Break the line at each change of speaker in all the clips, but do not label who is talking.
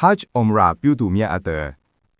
Hajj Umrah ပြုသူများအတ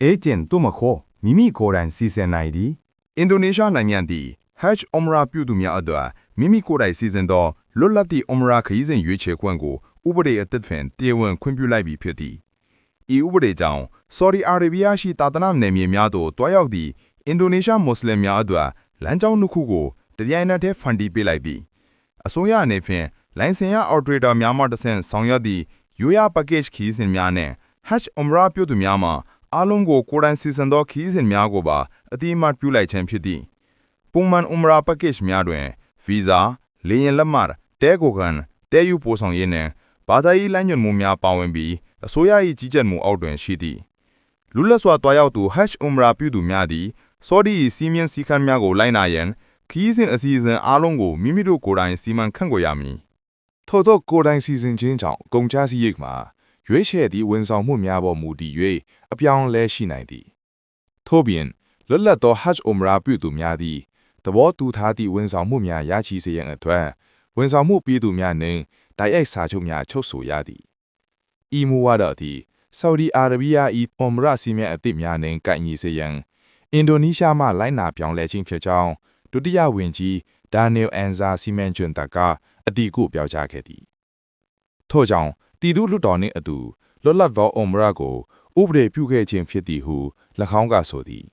အေဂျင့်တို့မခေါ်မိမိကိုယ်တိုင်စီစဉ်နိုင်သည်
အင်ဒိုနီးရှားနိုင်ငံသည် Hajj Umrah ပြုသူများအတွက်မိမိကိုယ်တိုင်စီစဉ်သောလွတ်လပ်သည့် Umrah ခရီးစဉ်ရွေးချယ်ခွင့်ကိုဥပဒေအသစ်ဖြင့်တရားဝင်ခွင့်ပြုလိုက်ပြီဖြစ်သည်။ဤဥပဒေကြောင့် Saudi Arabia ရှိတာသနာနယ်မြေများသို့တွားရောက်သည့်အင်ဒိုနီးရှားမွတ်စလင်များအတွက်လမ်းကြောင်းတစ်ခုကိုတပြိုင်နက်တည်းဖန်တီးပေးလိုက်သည်။အစိုးရအနေဖြင့်လိုင်စင်ရ operator များမှတဆင့်ဆောင်ရွက်သည့်ရိုးရာ package ခရီးစဉ်များနဲ့ Hajj Umrah ပြုသူများမှာအားလုံးကိုကိုယ်တိုင်စီစဉ်သောခရီးစဉ်များကိုပါအတိအမှတ်ပြုလိုက်ခြင်းဖြစ်သည်။ပုံမှန် Umrah package များတွင် visa လေယာဉ်လက်မှတ်တဲကိုကန်တဲယူပို့ဆောင်ရေးနှင့်ဘာသာရေးလမ်းညွှန်မှုများပါဝင်ပြီးအစိုးရ၏ကြီးကြပ်မှုအောက်တွင်ရှိသည်လူလက်စွာတွားရောက်သူ Hajj Umrah ပြုသူများသည်စောဒီ၏စီးမြင်စည်းကမ်းများကိုလိုက်နာရန်ခရီးစဉ်အစီအစဉ်အားလုံးကိုမိမိတို့ကိုယ်တိုင်စီမံခန့်ခွဲရမည်
ထို့သောကိုယ်တိုင်စီစဉ်ခြင်းကြောင့်ကုန်ကျစရိတ်မှာ ရွေးချယ်သည့်ဝန်ဆောင်မှုများပေါ်မူတည်၍အပြောင်းအလဲရှိနိုင်သည်ထို့ပြင်လွတ်လပ်သော Hajj Umrah ပြုသူများသည်သဘောတူထားသည့်ဝန်ဆောင်မှုများရရှိစေရန်အတွက်ဝန်ဆောင်မှုပြည်သူများနှင့်တိုက်ရိုက်စာချုပ်များချုပ်ဆိုရသည်ဤမူဝါဒသည်ဆော်ဒီအာရေဗီးယား၏အွန်မရစီမံအသစ်များနှင့်ကိုက်ညီစေရန်အင်ဒိုနီးရှားမှလိုက်နာပြောင်းလဲခြင်းဖြစ်ကြောင်းဒုတိယဝန်ကြီးဒါနီယယ်အန်ဇာစီမံကျွန်းတကအတည်ပြုပြောကြားခဲ့သည်ထို့ကြောင့် တည်သူလွတ်တော်နှင့်အတူလွတ်လပ်သောအုံမရကိုဥပဒေပြုခဲ့ခြင်းဖြစ်သည်ဟု၎င်းကဆိုသည်